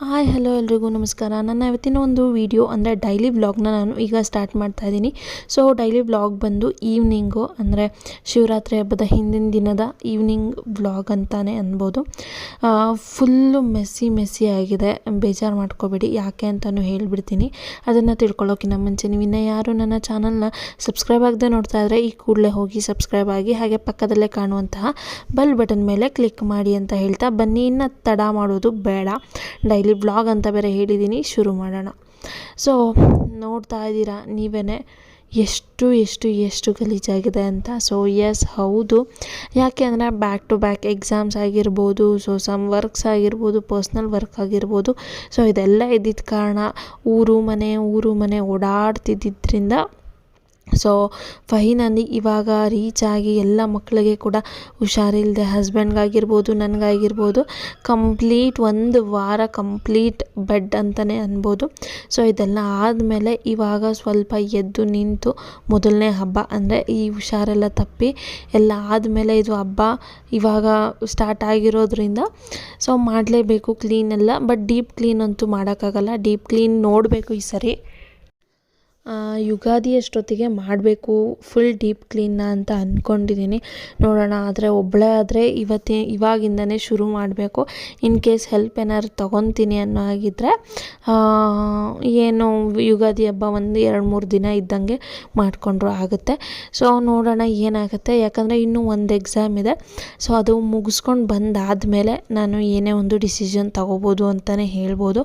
Hi hello ಎಲ್ರಿಗೂ ನಮಸ್ಕಾರ. ನನ್ನ ಇವತ್ತಿನ ಒಂದು ವಿಡಿಯೋ ಅಂದರೆ ಡೈಲಿ ವ್ಲಾಗ್ನ ನಾನು ಈಗ ಸ್ಟಾರ್ಟ್ ಮಾಡ್ತಾ ಇದ್ದೀನಿ. ಸೊ ಡೈಲಿ ವ್ಲಾಗ್ ಬಂದು ಈವ್ನಿಂಗು ಅಂದರೆ ಶಿವರಾತ್ರಿ ಹಬ್ಬದ ಹಿಂದಿನ ದಿನದ ಈವ್ನಿಂಗ್ ವ್ಲಾಗ್ ಅಂತಲೇ ಅನ್ಬೋದು. ಫುಲ್ಲು ಮೆಸ್ಸಿ ಮೆಸ್ಸಿ ಆಗಿದೆ. ಬೇಜಾರು ಮಾಡ್ಕೋಬೇಡಿ. ಯಾಕೆ ಅಂತಲೂ ಹೇಳಿಬಿಡ್ತೀನಿ. ಅದನ್ನು ತಿಳ್ಕೊಳ್ಳೋಕ್ಕಿಂತ ಮುಂಚೆ ನೀವು ಇನ್ನೂ ಯಾರು ನನ್ನ ಚಾನಲ್ನ ಸಬ್ಸ್ಕ್ರೈಬ್ ಆಗದೆ ನೋಡ್ತಾ ಇದ್ದರೆ ಈ ಕೂಡಲೇ ಹೋಗಿ ಸಬ್ಸ್ಕ್ರೈಬ್ ಆಗಿ ಹಾಗೆ ಪಕ್ಕದಲ್ಲೇ ಕಾಣುವಂತಹ ಬೆಲ್ ಬಟನ್ ಮೇಲೆ ಕ್ಲಿಕ್ ಮಾಡಿ ಅಂತ ಹೇಳ್ತಾ ಬನ್ನಿ. ಇನ್ನು ತಡ ಮಾಡೋದು ಬೇಡ. ಡೈಲಿ ವ್ಲಾಗ್ ಅಂತ ಬೇರೆ ಹೇಳಿದ್ದೀನಿ ಶುರು ಮಾಡೋಣ. ಸೊ ನೋಡ್ತಾ ಇದ್ದೀರಾ ನೀವೇ ಎಷ್ಟು ಎಷ್ಟು ಎಷ್ಟು ಗಲೀಜಾಗಿದೆ ಅಂತ? ಸೊ ಎಸ್ ಹೌದು. ಯಾಕೆ ಅಂದರೆ ಬ್ಯಾಕ್ ಟು ಬ್ಯಾಕ್ ಎಕ್ಸಾಮ್ಸ್ ಆಗಿರ್ಬೋದು ಸೊ ಸಮ್ ವರ್ಕ್ಸ್ ಆಗಿರ್ಬೋದು ಪರ್ಸ್ನಲ್ ವರ್ಕ್ ಆಗಿರ್ಬೋದು. ಸೊ ಇದೆಲ್ಲ ಇದ್ದಿದ್ದ ಕಾರಣ ಊರು ಮನೆ ಊರು ಮನೆ ಓಡಾಡ್ತಿದ್ದಿದ್ದರಿಂದ ಸೊ ಫೈನಲಿ ಇವಾಗ ರೀಚ್ ಆಗಿ ಎಲ್ಲ ಮಕ್ಕಳಿಗೆ ಕೂಡ ಹುಷಾರಿಲ್ಲದೆ ಹಸ್ಬೆಂಡ್ಗಾಗಿರ್ಬೋದು ನನಗಾಗಿರ್ಬೋದು ಕಂಪ್ಲೀಟ್ ಒಂದು ವಾರ ಕಂಪ್ಲೀಟ್ ಬೆಡ್ ಅಂತಲೇ ಅನ್ಬೋದು. ಸೊ ಇದೆಲ್ಲ ಆದಮೇಲೆ ಇವಾಗ ಸ್ವಲ್ಪ ಎದ್ದು ನಿಂತು ಮೊದಲನೇ ಹಬ್ಬ ಅಂದರೆ ಈ ಹುಷಾರೆಲ್ಲ ತಪ್ಪಿ ಎಲ್ಲ ಆದಮೇಲೆ ಇದು ಹಬ್ಬ ಇವಾಗ ಸ್ಟಾರ್ಟ್ ಆಗಿರೋದ್ರಿಂದ ಸೊ ಮಾಡಲೇಬೇಕು ಕ್ಲೀನೆಲ್ಲ ಬಟ್ ಡೀಪ್ ಕ್ಲೀನ್ ಅಂತೂ ಮಾಡೋಕ್ಕಾಗಲ್ಲ. ಡೀಪ್ ಕ್ಲೀನ್ ನೋಡಬೇಕು ಈ ಸರಿ. ಯುಗಾದಿ ಅಷ್ಟೊತ್ತಿಗೆ ಮಾಡಬೇಕು ಫುಲ್ ಡೀಪ್ ಕ್ಲೀನ್ನ ಅಂತ ಅಂದ್ಕೊಂಡಿದ್ದೀನಿ ನೋಡೋಣ, ಆದರೆ ಒಬ್ಬಳೇ ಆದರೆ ಇವತ್ತೇ, ಇವಾಗಿಂದನೇ ಶುರು ಮಾಡಬೇಕು. ಇನ್ ಕೇಸ್ ಹೆಲ್ಪ್ ಏನಾದ್ರು ತೊಗೊತೀನಿ ಅನ್ನೋ ಹಾಗಿದ್ರೆ ಏನು ಯುಗಾದಿ ಹಬ್ಬ ಒಂದು ಎರಡು ಮೂರು ದಿನ ಇದ್ದಂಗೆ ಮಾಡಿಕೊಂಡ್ರು ಆಗುತ್ತೆ. ಸೊ ನೋಡೋಣ ಏನಾಗುತ್ತೆ. ಯಾಕಂದರೆ ಇನ್ನೂ ಒಂದು ಎಕ್ಸಾಮ್ ಇದೆ. ಸೊ ಅದು ಮುಗಿಸ್ಕೊಂಡು ಬಂದಾದಮೇಲೆ ನಾನು ಏನೇ ಒಂದು ಡಿಸಿಷನ್ ತೊಗೋಬೋದು ಅಂತಲೇ ಹೇಳ್ಬೋದು.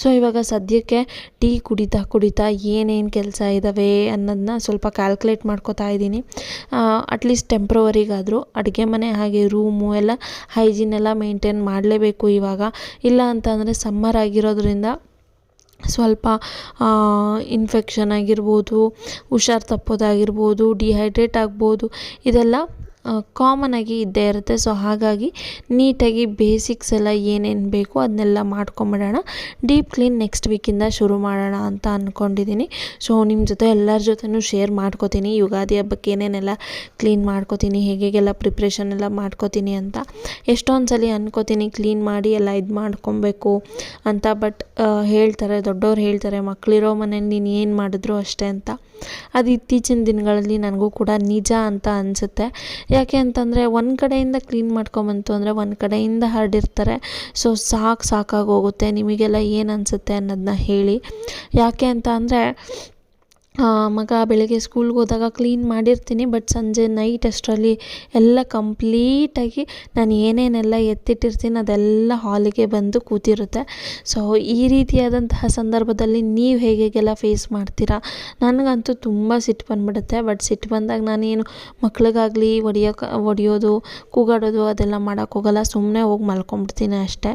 ಸೊ ಇವಾಗ ಸದ್ಯಕ್ಕೆ ಟೀ ಕುಡಿತಾ ಕುಡಿತಾ ಏನೇನು ಇದ್ದಾವೆ ಅನ್ನೋದನ್ನ ಸ್ವಲ್ಪ ಕ್ಯಾಲ್ಕುಲೇಟ್ ಮಾಡ್ಕೋತಾ ಇದ್ದೀನಿ. ಅಟ್ಲೀಸ್ಟ್ ಟೆಂಪ್ರವರಿಗಾದರೂ ಅಡುಗೆ ಮನೆ ಹಾಗೆ ರೂಮು ಎಲ್ಲ ಹೈಜೀನ್ ಎಲ್ಲ ಮೇಂಟೈನ್ ಮಾಡಲೇಬೇಕು ಇವಾಗ. ಇಲ್ಲ ಅಂತಂದರೆ ಸಮ್ಮರ್ ಆಗಿರೋದ್ರಿಂದ ಸ್ವಲ್ಪ ಇನ್ಫೆಕ್ಷನ್ ಆಗಿರ್ಬೋದು, ಹುಷಾರು ತಪ್ಪೋದಾಗಿರ್ಬೋದು ಡಿಹೈಡ್ರೇಟ್ ಆಗ್ಬೋದು, ಇದೆಲ್ಲ ಕಾಮನಾಗಿ ಇದ್ದೇ ಇರುತ್ತೆ. ಸೊ ಹಾಗಾಗಿ ನೀಟಾಗಿ ಬೇಸಿಕ್ಸ್ ಎಲ್ಲ ಏನೇನು ಬೇಕು ಅದನ್ನೆಲ್ಲ ಮಾಡ್ಕೊಂಬಿಡೋಣ. ಡೀಪ್ ಕ್ಲೀನ್ ನೆಕ್ಸ್ಟ್ ವೀಕಿಂದ ಶುರು ಮಾಡೋಣ ಅಂತ ಅಂದ್ಕೊಂಡಿದ್ದೀನಿ ಸೊ ನಿಮ್ಮ ಜೊತೆ ಎಲ್ಲರ ಜೊತೆನೂ ಶೇರ್ ಮಾಡ್ಕೋತೀನಿ. ಯುಗಾದಿ ಹಬ್ಬಕ್ಕೆ ಏನೇನೆಲ್ಲ ಕ್ಲೀನ್ ಮಾಡ್ಕೋತೀನಿ ಹೇಗೆಲ್ಲ ಪ್ರಿಪ್ರೇಷನ್ ಎಲ್ಲ ಮಾಡ್ಕೋತೀನಿ ಅಂತ. ಎಷ್ಟೊಂದು ಸಲ ಕ್ಲೀನ್ ಮಾಡಿ ಎಲ್ಲ ಇದು ಮಾಡ್ಕೊಬೇಕು ಅಂತ. ಬಟ್ ಹೇಳ್ತಾರೆ, ದೊಡ್ಡವ್ರು ಹೇಳ್ತಾರೆ ಮಕ್ಕಳಿರೋ ಮನೇಲಿ ನೀನು ಏನು ಮಾಡಿದ್ರು ಅಷ್ಟೇ ಅಂತ. ಅದು ಇತ್ತೀಚಿನ ದಿನಗಳಲ್ಲಿ ನನಗೂ ಕೂಡ ನಿಜ ಅಂತ ಅನಿಸುತ್ತೆ. ಯಾಕೆ ಅಂತಂದರೆ ಒಂದು ಕಡೆಯಿಂದ ಕ್ಲೀನ್ ಮಾಡ್ಕೊಂಬಂತು ಅಂದರೆ ಒಂದು ಕಡೆಯಿಂದ ಹರಡಿರ್ತಾರೆ. ಸೊ ಸಾಕು ಸಾಕಾಗಿ ಹೋಗುತ್ತೆ. ನಿಮಗೆಲ್ಲ ಏನು ಅನಿಸುತ್ತೆ ಅನ್ನೋದನ್ನ ಹೇಳಿ. ಯಾಕೆ ಅಂತ ಅಂದರೆ ಮಗ ಬೆಳಗ್ಗೆ ಸ್ಕೂಲ್ಗೆ ಹೋದಾಗ ಕ್ಲೀನ್ ಮಾಡಿರ್ತೀನಿ, ಬಟ್ ಸಂಜೆ ನೈಟ್ ಅಷ್ಟರಲ್ಲಿ ಎಲ್ಲ ಕಂಪ್ಲೀಟಾಗಿ ನಾನು ಏನೇನೆಲ್ಲ ಎತ್ತಿಟ್ಟಿರ್ತೀನಿ ಅದೆಲ್ಲ ಹಾಲಿಗೆ ಬಂದು ಕೂತಿರುತ್ತೆ. ಸೊ ಈ ರೀತಿಯಾದಂತಹ ಸಂದರ್ಭದಲ್ಲಿ ನೀವು ಹೇಗೆಲ್ಲ ಫೇಸ್ ಮಾಡ್ತೀರಾ? ನನಗಂತೂ ತುಂಬ ಸಿಟ್ಟು ಬಂದ್ಬಿಡುತ್ತೆ, ಬಟ್ ಸಿಟ್ಟು ಬಂದಾಗ ನಾನೇನು ಮಕ್ಳಿಗಾಗಲಿ ಒಡಿಯೋಕೆ ಹೊಡಿಯೋದು, ಕೂಗಾಡೋದು ಅದೆಲ್ಲ ಮಾಡೋಕ್ಕೋಗಲ್ಲ ಸುಮ್ಮನೆ ಹೋಗಿ ಮಲ್ಕೊಂಬಿಡ್ತೀನಿ ಅಷ್ಟೇ.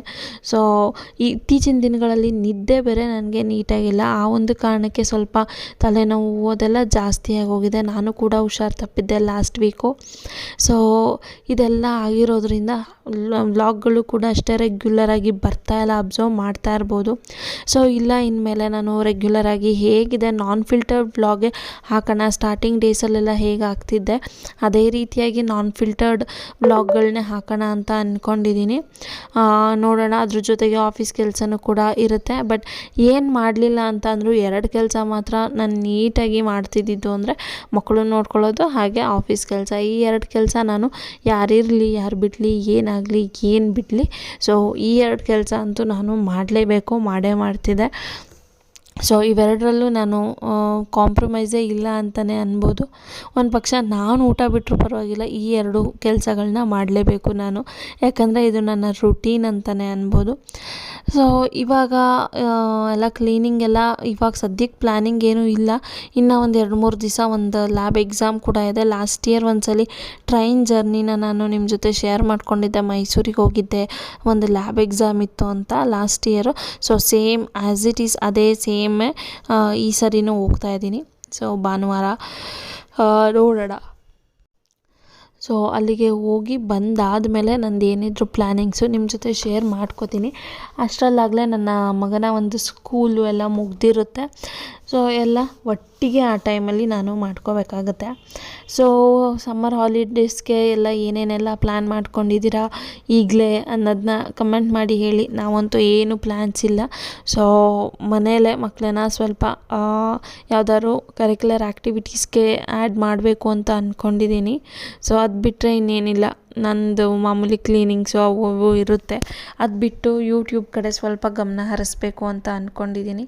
ಸೊ ಇತ್ತೀಚಿನ ದಿನಗಳಲ್ಲಿ ನಿದ್ದೆ ಬೇರೆ ನನಗೆ ನೀಟಾಗಿಲ್ಲ. ಆ ಒಂದು ಕಾರಣಕ್ಕೆ ಸ್ವಲ್ಪ ತಲೆ ನೋವು ಅದೆಲ್ಲ ಜಾಸ್ತಿಯಾಗಿ ಹೋಗಿದೆ ನಾನು ಕೂಡ ಹುಷಾರು ತಪ್ಪಿದ್ದೆ ಲಾಸ್ಟ್ ವೀಕು ಸೊ ಇದೆಲ್ಲ ಆಗಿರೋದ್ರಿಂದ ವ್ಲಾಗ್ಗಳು ಕೂಡ ಅಷ್ಟೇ ರೆಗ್ಯುಲರಾಗಿ ಬರ್ತಾ ಇಲ್ಲ ಅಬ್ಸರ್ವ್ ಮಾಡ್ತಾ ಇರ್ಬೋದು. ಸೊ ಇಲ್ಲ, ಇನ್ಮೇಲೆ ನಾನು ರೆಗ್ಯುಲರಾಗಿ ಹೇಗಿದೆ. ನಾನ್ ಫಿಲ್ಟರ್ ವ್ಲಾಗೆ ಹಾಕೋಣ. ಸ್ಟಾರ್ಟಿಂಗ್ ಡೇಸಲ್ಲೆಲ್ಲ ಹೇಗೆ ಆಗ್ತಿದ್ದೆ? ಅದೇ ರೀತಿಯಾಗಿ ನಾನ್ ಫಿಲ್ಟರ್ಡ್ ವ್ಲಾಗ್ಗಳನ್ನೇ ಹಾಕೋಣ ಅಂತ ಅಂದ್ಕೊಂಡಿದ್ದೀನಿ ನೋಡೋಣ. ಅದ್ರ ಜೊತೆಗೆ ಆಫೀಸ್ ಕೆಲಸನೂ ಕೂಡ ಇರುತ್ತೆ. ಬಟ್ ಏನು ಮಾಡಲಿಲ್ಲ ಅಂತ ಅಂದರೂ ಎರಡು ಕೆಲಸ ಮಾತ್ರ ನಾನು ನೀಟಾಗಿ ಮಾಡ್ತಿದ್ದಿದ್ದು ಅಂದರೆ ಮಕ್ಕಳು ನೋಡ್ಕೊಳ್ಳೋದು ಹಾಗೆ ಆಫೀಸ್ ಕೆಲಸ. ಈ ಎರಡು ಕೆಲಸ ನಾನು ಯಾರಿರಲಿ ಯಾರು ಬಿಡಲಿ, ಏನಾಗಲಿ, ಏನು ಬಿಡಲಿ. ಸೊ ಈ ಎರಡು ಕೆಲಸ ಅಂತೂ ನಾನು ಮಾಡಲೇಬೇಕು, ಮಾಡೇ ಮಾಡ್ತಿದ್ದೆ. ಸೊ ಇವೆರಡರಲ್ಲೂ ನಾನು ಕಾಂಪ್ರಮೈಸೇ ಇಲ್ಲ ಅಂತಲೇ ಅನ್ಬೋದು. ಒಂದು ಪಕ್ಷ ನಾನು ಊಟ ಬಿಟ್ಟರು ಪರವಾಗಿಲ್ಲ, ಈ ಎರಡು ಕೆಲಸಗಳನ್ನ ಮಾಡಲೇಬೇಕು ನಾನು. ಯಾಕಂದರೆ ಇದು ನನ್ನ ರುಟೀನ್ ಅಂತಲೇ ಅನ್ಬೋದು. ಸೊ ಇವಾಗ ಎಲ್ಲ ಕ್ಲೀನಿಂಗ್ ಎಲ್ಲ ಇವಾಗ ಸದ್ಯಕ್ಕೆ ಪ್ಲ್ಯಾನಿಂಗ್ ಏನೂ ಇಲ್ಲ. ಇನ್ನೂ ಒಂದು ಎರಡು ಮೂರು ದಿವಸ ಒಂದು ಲ್ಯಾಬ್ ಎಕ್ಸಾಮ್ ಕೂಡ ಇದೆ. ಲಾಸ್ಟ್ ಇಯರ್ ಒಂದ್ಸಲಿ ಸಲ ಟ್ರೈನ್ ಜರ್ನಿನ ನಾನು ನಿಮ್ಮ ಜೊತೆ ಶೇರ್ ಮಾಡ್ಕೊಂಡಿದ್ದೆ. ಮೈಸೂರಿಗೆ ಹೋಗಿದ್ದೆ. ಒಂದು ಲ್ಯಾಬ್ ಎಕ್ಸಾಮ್ ಇತ್ತು ಅಂತ last year so same as it is ಅದೇ ಸೇಮ್ ಈ ಸರಿನೂ ಹೋಗ್ತಾ ಇದ್ದೀನಿ. ಸೊ ಭಾನುವಾರ ನೋಡೋಣ ಸೊ ಅಲ್ಲಿಗೆ ಹೋಗಿ ಬಂದಾದ ಮೇಲೆ ನಂದು ಏನಿದ್ರು ಪ್ಲ್ಯಾನಿಂಗ್ಸು ನಿಮ್ಮ ಜೊತೆ ಶೇರ್ ಮಾಡ್ಕೋತೀನಿ. ಅಷ್ಟರಲ್ಲಾಗಲೇ ನನ್ನ ಮಗನ ಒಂದು ಸ್ಕೂಲು ಎಲ್ಲ ಮುಗ್ದಿರುತ್ತೆ. ಸೊ ಎಲ್ಲ ಒಟ್ಟಿಗೆ ಆ ಟೈಮಲ್ಲಿ ನಾನು ಮಾಡ್ಕೋಬೇಕಾಗತ್ತೆ. ಸೊ ಸಮ್ಮರ್ ಹಾಲಿಡೇಸ್ಗೆ ಎಲ್ಲ ಏನೇನೆಲ್ಲ ಪ್ಲ್ಯಾನ್ ಮಾಡ್ಕೊಂಡಿದ್ದೀರಾ ಈಗಲೇ ಅನ್ನೋದನ್ನ ಕಮೆಂಟ್ ಮಾಡಿ ಹೇಳಿ. ನಾವಂತೂ ಏನು ಪ್ಲ್ಯಾನ್ಸ್ ಇಲ್ಲ. ಸೊ ಮನೆಯಲ್ಲೇ ಮಕ್ಕಳನ್ನ ಸ್ವಲ್ಪ ಯಾವ್ದಾದ್ರು ಕರಿಕ್ಯುಲರ್ ಆ್ಯಕ್ಟಿವಿಟೀಸ್ಗೆ ಆ್ಯಡ್ ಮಾಡಬೇಕು ಅಂತ ಅಂದ್ಕೊಂಡಿದ್ದೀನಿ ಸೊ ಅದು ಬಿಟ್ಟರೆ ಇನ್ನೇನಿಲ್ಲ. ನಂದು ಮಾಮೂಲಿ ಕ್ಲೀನಿಂಗ್ಸು ಅವು ಇವು ಇರುತ್ತೆ. ಅದು ಬಿಟ್ಟು ಯೂಟ್ಯೂಬ್ ಕಡೆ ಸ್ವಲ್ಪ ಗಮನ ಹರಿಸ್ಬೇಕು ಅಂತ ಅಂದ್ಕೊಂಡಿದ್ದೀನಿ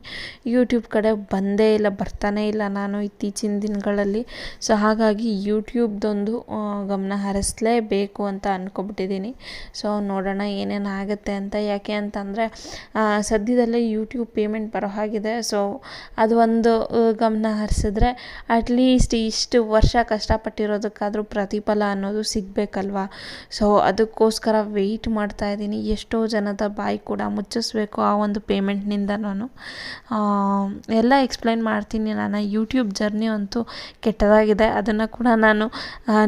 ಯೂಟ್ಯೂಬ್ ಕಡೆ ಬಂದೇ ಇಲ್ಲ, ಬರ್ತಾನೇ ಇಲ್ಲ ನಾನು ಇತ್ತೀಚಿನ ದಿನಗಳಲ್ಲಿ. ಸೊ ಹಾಗಾಗಿ ಯೂಟ್ಯೂಬ್ದೊಂದು ಗಮನ ಹರಿಸಲೇಬೇಕು ಅಂತ ಅಂದ್ಕೊಬಿಟ್ಟಿದ್ದೀನಿ ಸೊ ನೋಡೋಣ ಏನೇನು ಆಗುತ್ತೆ ಅಂತ. ಯಾಕೆ ಅಂತಂದರೆ ಸದ್ಯದಲ್ಲೇ ಯೂಟ್ಯೂಬ್ ಪೇಮೆಂಟ್ ಬರೋ ಹಾಗಿದೆ. ಸೊ ಅದು ಒಂದು ಗಮನ ಹರಿಸಿದ್ರೆ ಅಟ್ಲೀಸ್ಟ್ ಇಷ್ಟು ವರ್ಷ ಕಷ್ಟಪಟ್ಟಿರೋದಕ್ಕಾದರೂ ಪ್ರತಿಫಲ ಅನ್ನೋದು ಸಿಗಬೇಕಲ್ವಾ? ಸೊ ಅದಕ್ಕೋಸ್ಕರ ವೆಯ್ಟ್ ಮಾಡ್ತಾ ಇದ್ದೀನಿ. ಎಷ್ಟೋ ಜನದ ಬಾಯಿ ಕೂಡ ಮುಚ್ಚಿಸ್ಬೇಕು ಆ ಒಂದು ಪೇಮೆಂಟ್ನಿಂದ ನಾನು. ಎಲ್ಲ ಎಕ್ಸ್ಪ್ಲೈನ್ ಮಾಡ್ತೀನಿ. ನಾನು ಯೂಟ್ಯೂಬ್ ಜರ್ನಿ ಅಂತೂ ಕೆಟ್ಟದಾಗಿದೆ. ಅದನ್ನು ಕೂಡ ನಾನು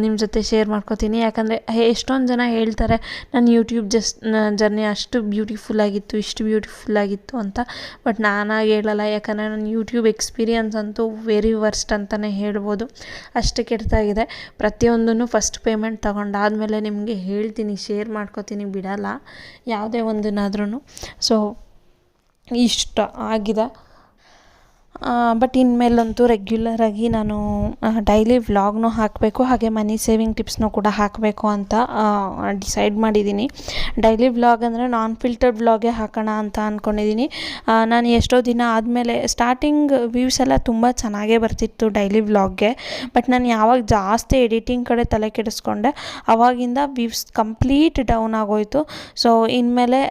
ನಿಮ್ಮ ಜೊತೆ ಶೇರ್ ಮಾಡ್ಕೋತೀನಿ. ಯಾಕಂದರೆ ಎಷ್ಟೊಂದು ಜನ ಹೇಳ್ತಾರೆ ನನ್ನ ಯೂಟ್ಯೂಬ್ ಜಸ್ಟ್ ಜರ್ನಿ ಅಷ್ಟು ಬ್ಯೂಟಿಫುಲ್ ಆಗಿತ್ತು, ಇಷ್ಟು ಬ್ಯೂಟಿಫುಲ್ ಆಗಿತ್ತು ಅಂತ. ಬಟ್ ನಾನಾಗಿ ಹೇಳಲ್ಲ. ಯಾಕಂದರೆ ನನ್ನ ಯೂಟ್ಯೂಬ್ ಎಕ್ಸ್ಪೀರಿಯನ್ಸ್ ಅಂತೂ ವೆರಿ ವರ್ಸ್ಟ್ ಅಂತಲೇ ಹೇಳ್ಬೋದು. ಅಷ್ಟು ಕೆಟ್ಟದಾಗಿದೆ. ಪ್ರತಿಯೊಂದನ್ನು ಫಸ್ಟ್ ಪೇಮೆಂಟ್ ತಗೊಂಡಾದಮೇಲೆ ನಿಮಗೆ ಹೇಳ್ತೀನಿ ಶೇರ್ ಮಾಡ್ಕೋತೀನಿ ಬಿಡಲ್ಲ. ಯಾವುದೇ ಒಂದನ್ನಾದ್ರೂ ಸೊ ಇಷ್ಟ ಆಗಿದೆ. ಬಟ್ ಇನ್ಮೇಲಂತೂ ರೆಗ್ಯುಲರಾಗಿ ನಾನು ಡೈಲಿ ವ್ಲಾಗ್ನೂ ಹಾಕಬೇಕು, ಹಾಗೆ ಮನಿ ಸೇವಿಂಗ್ ಟಿಪ್ಸ್ನೂ ಕೂಡ ಹಾಕಬೇಕು ಅಂತ ಡಿಸೈಡ್ ಮಾಡಿದ್ದೀನಿ. ಡೈಲಿ ವ್ಲಾಗ್ ಅಂದರೆ ನಾನ್ ಫಿಲ್ಟರ್ಡ್ ವ್ಲಾಗೇ ಹಾಕೋಣ ಅಂತ ಅಂದ್ಕೊಂಡಿದ್ದೀನಿ ನಾನು ಎಷ್ಟೋ ದಿನ ಆದಮೇಲೆ ಸ್ಟಾರ್ಟಿಂಗ್ ವ್ಯೂಸ್ ಎಲ್ಲ ತುಂಬ ಚೆನ್ನಾಗೇ ಬರ್ತಿತ್ತು ಡೈಲಿ ವ್ಲಾಗ್ಗೆ ಬಟ್ ನಾನು ಯಾವಾಗ ಜಾಸ್ತಿ ಎಡಿಟಿಂಗ್ ಕಡೆ ತಲೆ ಕೆಡಿಸ್ಕೊಂಡೆ ಆವಾಗಿಂದ ವ್ಯೂಸ್ ಕಂಪ್ಲೀಟ್ ಡೌನ್ ಆಗೋಯಿತು. ಸೊ ಇನ್ಮೇಲೆ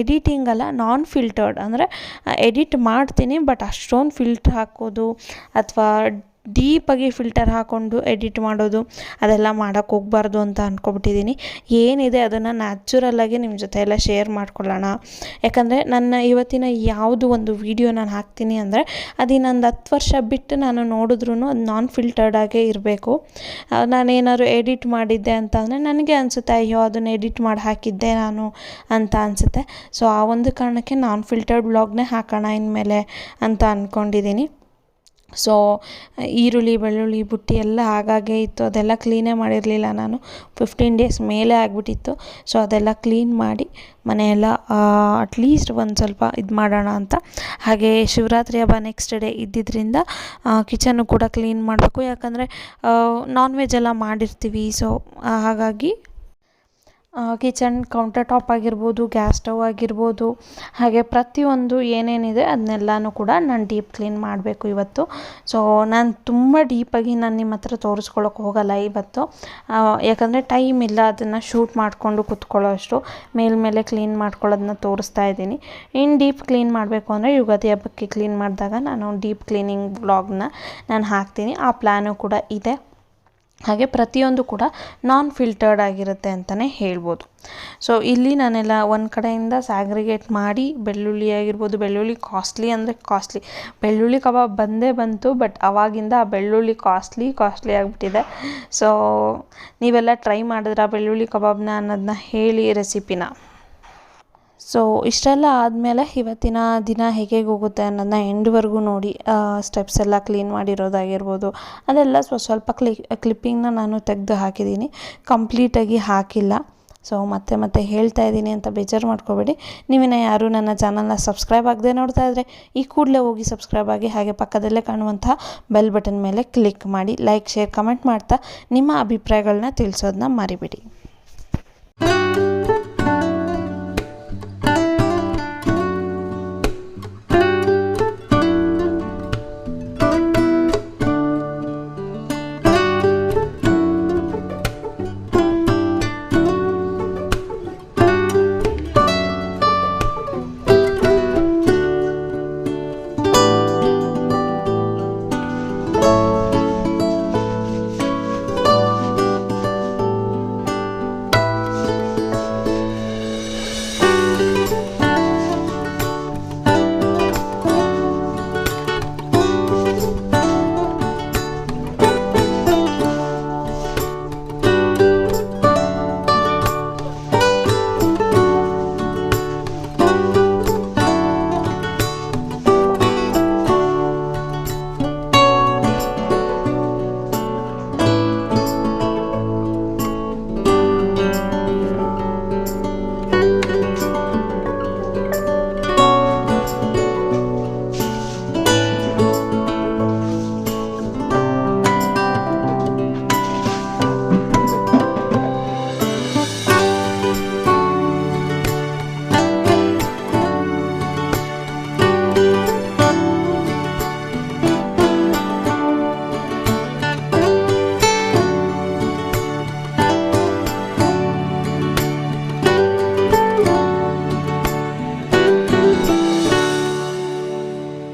ಎಡಿಟಿಂಗ್ ಅಲ್ಲ ನಾನ್ ಫಿಲ್ಟರ್ಡ್ ಅಂದರೆ ಎಡಿಟ್ ಮಾಡ್ತೀನಿ ಬಟ್ ಅಷ್ಟೊಂದು ಫಿಲ್ಟ್ರ್ ಹಾಕೋದು ಅಥವಾ ಡೀಪಾಗಿ ಫಿಲ್ಟರ್ ಹಾಕ್ಕೊಂಡು ಎಡಿಟ್ ಮಾಡೋದು, ಅದೆಲ್ಲ ಮಾಡೋಕ್ಕೆ ಹೋಗ್ಬಾರ್ದು ಅಂತ ಅಂದ್ಕೊಬಿಟ್ಟಿದ್ದೀನಿ ಏನಿದೆ ಅದನ್ನು ನ್ಯಾಚುರಲ್ಲಾಗಿ ನಿಮ್ಮ ಜೊತೆ ಎಲ್ಲ ಶೇರ್ ಮಾಡ್ಕೊಳ್ಳೋಣ. ಯಾಕಂದರೆ ನನ್ನ ಇವತ್ತಿನ ಯಾವುದು ಒಂದು ವಿಡಿಯೋ ನಾನು ಹಾಕ್ತೀನಿ ಅಂದರೆ ಅದು ಇನ್ನೊಂದು ಹತ್ತು ವರ್ಷ ಬಿಟ್ಟು ನಾನು ನೋಡಿದ್ರೂ ಅದು ನಾನ್ ಫಿಲ್ಟರ್ಡಾಗೇ ಇರಬೇಕು. ನಾನೇನಾದ್ರು ಎಡಿಟ್ ಮಾಡಿದ್ದೆ ಅಂತ ಅಂದರೆ ನನಗೆ ಅನಿಸುತ್ತೆ, ಅಯ್ಯೋ, ಅದನ್ನು ಎಡಿಟ್ ಮಾಡಿ ಹಾಕಿದ್ದೆ ನಾನು ಅಂತ ಅನಿಸುತ್ತೆ. ಸೊ ಆ ಒಂದು ಕಾರಣಕ್ಕೆ ನಾನ್ ಫಿಲ್ಟರ್ಡ್ ಬ್ಲಾಗ್ನೇ ಹಾಕೋಣ ಇನ್ಮೇಲೆ ಅಂತ ಅಂದ್ಕೊಂಡಿದ್ದೀನಿ ಸೊ ಈರುಳ್ಳಿ, ಬೆಳ್ಳುಳ್ಳಿ, ಬುಟ್ಟಿ ಎಲ್ಲ ಆಗಾಗೆ ಇತ್ತು. ಅದೆಲ್ಲ ಕ್ಲೀನೇ ಮಾಡಿರಲಿಲ್ಲ ನಾನು. ಫಿಫ್ಟೀನ್ ಡೇಸ್ ಮೇಲೆ ಆಗಿಬಿಟ್ಟಿತ್ತು. ಸೊ ಅದೆಲ್ಲ ಕ್ಲೀನ್ ಮಾಡಿ ಮನೆಯೆಲ್ಲ ಅಟ್ಲೀಸ್ಟ್ ಒಂದು ಸ್ವಲ್ಪ ಇದು ಮಾಡೋಣ ಅಂತ. ಹಾಗೆ ಶಿವರಾತ್ರಿ ಹಬ್ಬ ನೆಕ್ಸ್ಟ್ ಡೇ ಇದ್ದಿದ್ದರಿಂದ ಕಿಚನ್ನು ಕೂಡ ಕ್ಲೀನ್ ಮಾಡಬೇಕು. ಯಾಕಂದರೆ ನಾನ್ ವೆಜ್ ಎಲ್ಲ ಮಾಡಿರ್ತೀವಿ. ಸೊ ಹಾಗಾಗಿ ಕಿಚನ್ ಕೌಂಟರ್ ಟಾಪ್ ಆಗಿರ್ಬೋದು ಗ್ಯಾಸ್ ಸ್ಟವ್ ಆಗಿರ್ಬೋದು, ಹಾಗೆ ಪ್ರತಿಯೊಂದು ಏನೇನಿದೆ ಅದನ್ನೆಲ್ಲನೂ ಕೂಡ ನಾನು ಡೀಪ್ ಕ್ಲೀನ್ ಮಾಡಬೇಕು ಇವತ್ತು. ಸೊ ನಾನು ತುಂಬ ಡೀಪಾಗಿ ನಾನು ನಿಮ್ಮ ಹತ್ರ ತೋರಿಸ್ಕೊಳಕ್ಕೆ ಹೋಗಲ್ಲ ಇವತ್ತು. ಯಾಕಂದರೆ ಟೈಮ್ ಇಲ್ಲ ಅದನ್ನು ಶೂಟ್ ಮಾಡಿಕೊಂಡು ಕುತ್ಕೊಳ್ಳೋ ಅಷ್ಟು. ಮೇಲ್ಮೇಲೆ ಕ್ಲೀನ್ ಮಾಡ್ಕೊಳ್ಳೋದನ್ನ ತೋರಿಸ್ತಾ ಇದ್ದೀನಿ. ಇನ್ನು ಡೀಪ್ ಕ್ಲೀನ್ ಮಾಡಬೇಕು ಅಂದರೆ ಯುಗಾದಿ ಹಬ್ಬಕ್ಕೆ ಕ್ಲೀನ್ ಮಾಡಿದಾಗ ನಾನು ಡೀಪ್ ಕ್ಲೀನಿಂಗ್ ಬ್ಲಾಗ್ನ ನಾನು ಹಾಕ್ತೀನಿ. ಆ ಪ್ಲ್ಯಾನು ಕೂಡ ಇದೆ. ಹಾಗೆ ಪ್ರತಿಯೊಂದು ಕೂಡ ನಾನ್ ಫಿಲ್ಟರ್ಡ್ ಆಗಿರುತ್ತೆ ಅಂತಲೇ ಹೇಳ್ಬೋದು. ಸೊ ಇಲ್ಲಿ ನಾನೆಲ್ಲ ಒಂದು ಕಡೆಯಿಂದ ಸ್ಯಾಗ್ರಿಗೇಟ್ ಮಾಡಿ, ಬೆಳ್ಳುಳ್ಳಿ ಆಗಿರ್ಬೋದು, ಬೆಳ್ಳುಳ್ಳಿ ಕಾಸ್ಟ್ಲಿ ಅಂದರೆ ಕಾಸ್ಟ್ಲಿ ಬೆಳ್ಳುಳ್ಳಿ ಕಬಾಬ್ ಬಂದೇ ಬಂತು ಬಟ್ ಅವಾಗಿಂದ ಆ ಬೆಳ್ಳುಳ್ಳಿ ಕಾಸ್ಟ್ಲಿ ಕಾಸ್ಟ್ಲಿ ಆಗಿಬಿಟ್ಟಿದೆ. ಸೊ ನೀವೆಲ್ಲ ಟ್ರೈ ಮಾಡಿದ್ರೆ ಬೆಳ್ಳುಳ್ಳಿ ಕಬಾಬ್ನ ಅನ್ನೋದನ್ನ ಹೇಳಿ ರೆಸಿಪಿನ ಸೊ ಇಷ್ಟೆಲ್ಲ ಆದಮೇಲೆ ಇವತ್ತಿನ ದಿನ ಹೇಗೆ ಹೋಗುತ್ತೆ ಅನ್ನೋದನ್ನ ಎಂಡ್ವರೆಗೂ ನೋಡಿ ಸ್ಟೆಪ್ಸ್ ಎಲ್ಲ ಕ್ಲೀನ್ ಮಾಡಿರೋದಾಗಿರ್ಬೋದು. ಅದೆಲ್ಲ ಸ್ವ, ಸ್ವಲ್ಪ ಕ್ಲಿ ಕ್ಲಿಪ್ಪಿಂಗ್ನ ನಾನು ತೆಗೆದು ಹಾಕಿದ್ದೀನಿ. ಕಂಪ್ಲೀಟಾಗಿ ಹಾಕಿಲ್ಲ. ಸೊ ಮತ್ತೆ ಮತ್ತೆ ಹೇಳ್ತಾ ಇದ್ದೀನಿ ಅಂತ ಬೇಜಾರು ಮಾಡ್ಕೋಬೇಡಿ. ನೀವಿನ ಯಾರು ನನ್ನ ಚಾನಲ್ನ ಸಬ್ಸ್ಕ್ರೈಬ್ ಆಗದೆ ನೋಡ್ತಾ ಇದ್ದರೆ ಈ ಕೂಡಲೇ ಹೋಗಿ ಸಬ್ಸ್ಕ್ರೈಬ್ ಆಗಿ ಹಾಗೆ ಪಕ್ಕದಲ್ಲೇ ಕಾಣುವಂತಹ ಬೆಲ್ ಬಟನ್ ಮೇಲೆ ಕ್ಲಿಕ್ ಮಾಡಿ ಲೈಕ್ ಶೇರ್ ಕಮೆಂಟ್ ಮಾಡ್ತಾ ನಿಮ್ಮ ಅಭಿಪ್ರಾಯಗಳನ್ನ ತಿಳಿಸೋದನ್ನ ಮರಿಬೇಡಿ.